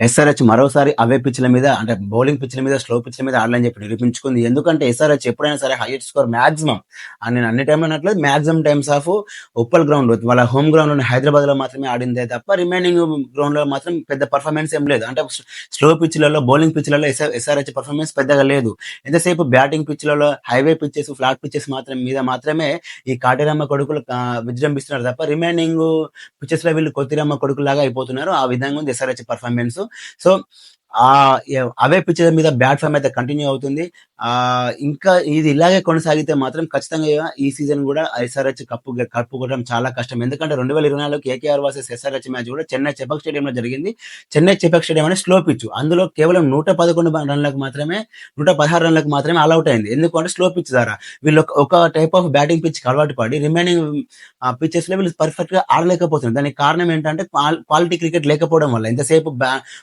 SRH మరోసారి అవే పిచ్ల మీద అంటే బౌలింగ్ పిచ్ల మీద స్లో పిచ్ల మీద ఆడాలని చెప్పి నిరూపించుకుంది. ఎందుకంటే ఎస్ఆర్హెచ్ ఎప్పుడైనా సరే హైయెస్ట్ స్కోర్ మాక్సిమం. అని నేను అన్ని టైం అనట్లేదు maximum times of Uppal ground వాళ్ళ హోమ్ గ్రౌండ్లో హైదరాబాద్లో మాత్రమే ఆడిందే తప్ప రిమైనింగ్ గ్రౌండ్లో మాత్రం పెద్ద పర్ఫార్మెన్స్ ఏం లేదు. అంటే స్లో పిచ్లలో బౌలింగ్ పిచ్లలో ఎస్ఆర్హెచ్ పర్ఫార్మెన్స్ పెద్దగా లేదు. ఎంతసేపు బ్యాటింగ్ పిచ్లలో హైవే పిచ్చెస్ ఫ్లాట్ పిచ్చెస్ మాత్రం మీద మాత్రమే ఈ కాటిరమ్మ కొడుకులు ఆ, విజృంభిస్తున్నారు తప్ప రిమైనింగ్ పిచ్చెస్లో వీళ్ళు కొత్తిరమ్మ కొడుకులాగా అయిపోతున్నారు. ఆ విధంగా ఉంది ఎస్ఆర్హెచ్ పర్ఫార్మెన్స్ సో ఆ అవే పిచ్చెస్ మీద బ్యాట్ ఫామ్ అయితే కంటిన్యూ అవుతుంది. ఆ ఇంకా ఇది ఇలాగే కొనసాగితే మాత్రం ఖచ్చితంగా ఈ సీజన్ కూడా ఎస్ఆర్హెచ్ కప్పు కప్పుకోవడం చాలా కష్టం. ఎందుకంటే రెండు వేల ఇరవై నాలుగు కేకేఆర్ వర్సెస్ ఎస్ఆర్హెచ్ మ్యాచ్ కూడా చెన్నై చెపక్ స్టేడియంలో జరిగింది. చెన్నై చెపక్ స్టేడియం అనే స్లో పిచ్. అందులో కేవలం నూట పదకొండు రన్లకు మాత్రమే నూట పదహారు రన్లకు మాత్రమే ఆల్అౌట్ అయింది. ఎందుకంటే స్లో పిచ్ ద్వారా వీళ్ళు ఒక- ఒక టైప్ ఆఫ్ బ్యాటింగ్ పిచ్ అలవాటు పడి రిమైనింగ్ పిచ్చెస్లో వీళ్ళు పర్ఫెక్ట్గా ఆడలేకపోతున్నారు. దానికి కారణం ఏంటంటే క్వాలిటీ క్రికెట్ లేకపోవడం వల్ల ఎంతసేపు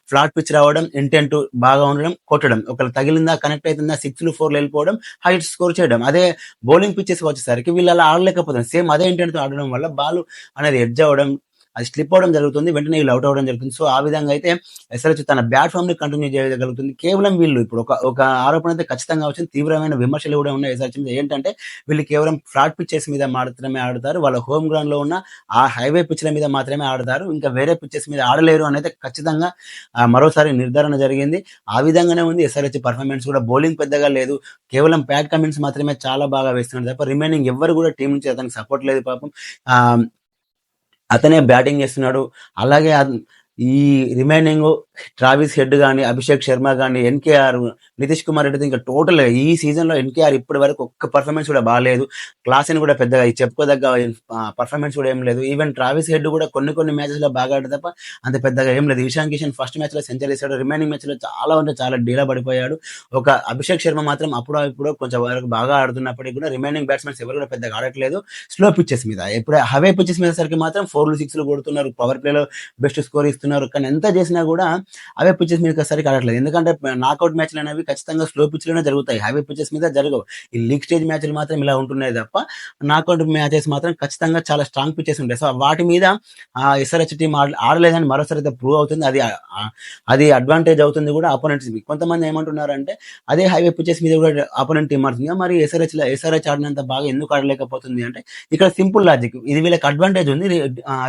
ఫ్లాట్ పిచ్ రావడం ఇంటెంట్ బాగా ఉండడం కొట్టడం. ఒకళ్ళు తగిలిందా కనెక్ట్ అవుతుందా సిక్స్ ఫోర్ వెళ్ళిపోవడం హైట్ స్కోర్ చేయడం. అదే బౌలింగ్ పిచ్చెస్ వచ్చేసరికి వీళ్ళు అలా ఆడలేకపోతున్నారు సేమ్ అదే ఇంటెంట్తో ఆడడం వల్ల బాల్ అనేది ఎడ్జ్ అవ్వడం అది స్లిప్ అవడం జరుగుతుంది వెంటనే వీళ్ళు అవుట్ అవ్వడం జరుగుతుంది. సో ఆ విధంగా అయితే ఎస్ఆర్హెచ్ తన బ్యాట్ ఫామ్ని కంటిన్యూ చేయగలుగుతుంది. కేవలం వీళ్ళు ఇప్పుడు ఒక ఒక ఆరోపణ అయితే ఖచ్చితంగా వచ్చింది. తీవ్రమైన విమర్శలు కూడా ఉన్నాయి ఎస్ఆర్హెచ్ మీద. ఏంటంటే వీళ్ళు కేవలం ఫ్లాట్ పిచ్చెస్ మీద మాత్రమే ఆడతారు. వాళ్ళ హోమ్ గ్రౌండ్లో ఉన్న ఆ హైవే పిచ్ల మీద మాత్రమే ఆడతారు. ఇంకా వేరే పిచ్చెస్ మీద ఆడలేరు అనేది ఖచ్చితంగా మరోసారి నిర్ధారణ జరిగింది. ఆ విధంగానే ఉంది ఎస్ఆర్హెచ్ పర్ఫార్మెన్స్ కూడా. బౌలింగ్ పెద్దగా లేదు. కేవలం ప్యాట్ కమిన్స్ మాత్రమే చాలా బాగా వేస్తున్నాడు. తప్ప రిమైనింగ్ ఎవరు కూడా టీం నుంచి అతనికి సపోర్ట్ లేదు పాపం. అతనే బ్యాటింగ్ చేస్తున్నాడు. అలాగే ఈ రిమైనింగ్ ట్రావిస్ హెడ్ కానీ అభిషేక్ శర్మ కానీ ఎన్కేఆర్ నితీష్ కుమార్ రెడ్డి ఇంకా టోటల్ ఈ సీజన్లో ఎన్కేఆర్ ఇప్పటి వరకు ఒక్క పర్ఫార్మెన్స్ కూడా బాగాలేదు క్లాస్ అని కూడా పెద్దగా చెప్పుకోదగ్గ పర్ఫార్మెన్స్ కూడా ఏం లేదు. ఈవెన్ ట్రావిస్ హెడ్ కూడా కొన్ని కొన్ని మ్యాచెస్లో బాగా ఆడాడు తప్ప అంత పెద్దగా ఏం లేదు. ఇషాన్ కిషన్ ఫస్ట్ మ్యాచ్లో సెంచరీ వేసాడు రిమైనింగ్ మ్యాచ్లో చాలా అంటే చాలా డీలా పడిపోయాడు. ఒక అభిషేక్ శర్మ మాత్రం అప్పుడు ఇప్పుడు కొంచెం వరకు బాగా ఆడుతున్నప్పటికీ కూడా రిమైనింగ్ బ్యాట్స్మెన్స్ ఎవరు కూడా పెద్దగా ఆడట్లేదు. స్లో పిచ్చెస్ మీద ఇప్పుడు హవే పిచ్చెస్ మీద సరికి మాత్రం ఫోర్లు సిక్స్లు కొడుతున్నారు. పవర్ ప్లేలో బెస్ట్ స్కోర్ ఇస్తున్నారు. కానీ ఎంత చేసినా కూడా అవే పిచ్చెస్ మీద సరికి ఆడట్లేదు ఎందుకంటే నాకౌట్ మ్యాచ్లు అనేవి ఖచ్చితంగా స్లో పిచ్లోనే జరుగుతాయి. హైవే పిచ్చెస్ మీద జరగవు. ఈ లీగ్ స్టేజ్ మ్యాచ్లు మాత్రం ఇలా ఉంటున్నాయి తప్ప నాకౌట్ మ్యాచెస్ మాత్రం ఖచ్చితంగా చాలా స్ట్రాంగ్ పిచ్చెస్ ఉంటాయి. సో వాటి మీద ఎస్ఆర్హెచ్ టీం ఆడలేదని మరోసారి అయితే ప్రూవ్ అవుతుంది. అది అది అడ్వాంటేజ్ అవుతుంది కూడా అపోనెంట్స్ కొంతమంది ఏమంటున్నారంటే అదే హైవే పిచ్చెస్ మీద కూడా అపోనెంట్ టీం ఆడుతుంది. మరి ఎస్ఆర్హెచ్ ఎస్ఆర్హెచ్ ఆడినంత బాగా ఎందుకు ఆడలేకపోతుంది అంటే ఇక్కడ సింపుల్ లాజిక్ ఇది వీళ్ళకి అడ్వాంటేజ్ ఉంది.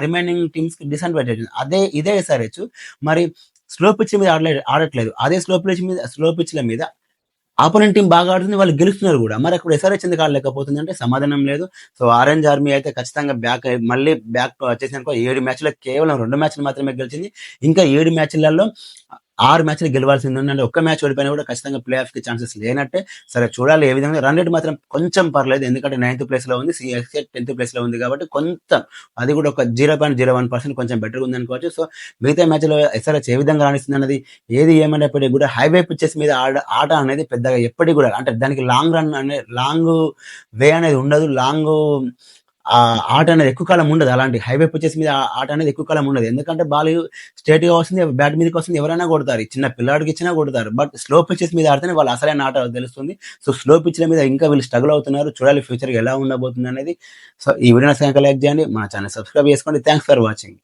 రిమైనింగ్ టీమ్స్కి డిసడ్వాంటేజ్ ఉంది. అదే ఇదే ఎస్ఆర్హెచ్ మరి స్లో పిచ్ మీద ఆడలే ఆడట్లేదు. అదే స్లో పిచ్ మీద స్లో పిచ్ల మీద ఆపోనెంట్ టీం బాగా ఆడుతుంది వాళ్ళు గెలుస్తున్నారు కూడా. మరి అక్కడ ఎస్ఆర్హెచ్ ఎందుకు ఆడలేకపోతుంది అంటే సమాధానం లేదు. సో ఆరెంజ్ ఆర్మీ అయితే ఖచ్చితంగా బ్యాక్ మళ్ళీ బ్యాక్ వచ్చేసినాక ఏడు మ్యాచ్లో కేవలం రెండు మ్యాచ్లు మాత్రమే గెలిచింది. ఇంకా ఏడు మ్యాచ్లలో ఆరు మ్యాచ్లు గెలవాల్సింది ఒక్క మ్యాచ్ ఓడిపోయినా కూడా ఖచ్చితంగా ప్లే ఆఫ్కి ఛాన్సెస్ లేనట్టే. సరే చూడాలి ఏ విధంగా. రన్ రేట్ మాత్రం కొంచెం పర్లేదు. ఎందుకంటే నైన్త్ ప్లేస్లో ఉంది. సిఎస్కే టెన్త్ ప్లేస్లో ఉంది కాబట్టి కొంచెం అది కూడా ఒక zero point zero one percent కొంచెం బెటర్ ఉంది అనుకోవచ్చు సో మిగతా మ్యాచ్లో ఎస్ఆర్ఎస్ ఏ విధంగా రాణిస్తుంది అన్నది ఏది ఏమైనప్పటికీ కూడా హైవే పిచ్చెస్ మీద ఆడ ఆట అనేది పెద్దగా ఎప్పటికీ కూడా అంటే దానికి లాంగ్ రన్ అనే లాంగ్ వే అనేది ఉండదు. లాంగ్ ఆట అనేది ఎక్కువ కాలం ఉండదు. అలాంటి హైవే పిచ్చెస్ మీద ఆట అనేది ఎక్కువ కాలం ఉండదు. ఎందుకంటే బాల్ స్ట్రేట్గా వస్తుంది బ్యాట్ మీదకి వస్తుంది ఎవరైనా కొడతారు. చిన్న పిల్లాడికి ఇచ్చినా కొడతారు. బట్ స్లో పిచ్చెస్ మీద ఆడితేనే వాళ్ళు అసలైన ఆట తెలుస్తుంది. సో స్లో పిచ్ల మీద ఇంకా వీళ్ళు స్ట్రగుల్ అవుతున్నారు. చూడాలి ఫ్యూచర్ ఎలా ఉండబోతుంది అనేది. సో ఈ వీడియో లైక్ చేయండి. మా ఛానల్ సబ్స్క్రైబ్ చేసుకోండి. Thanks for watching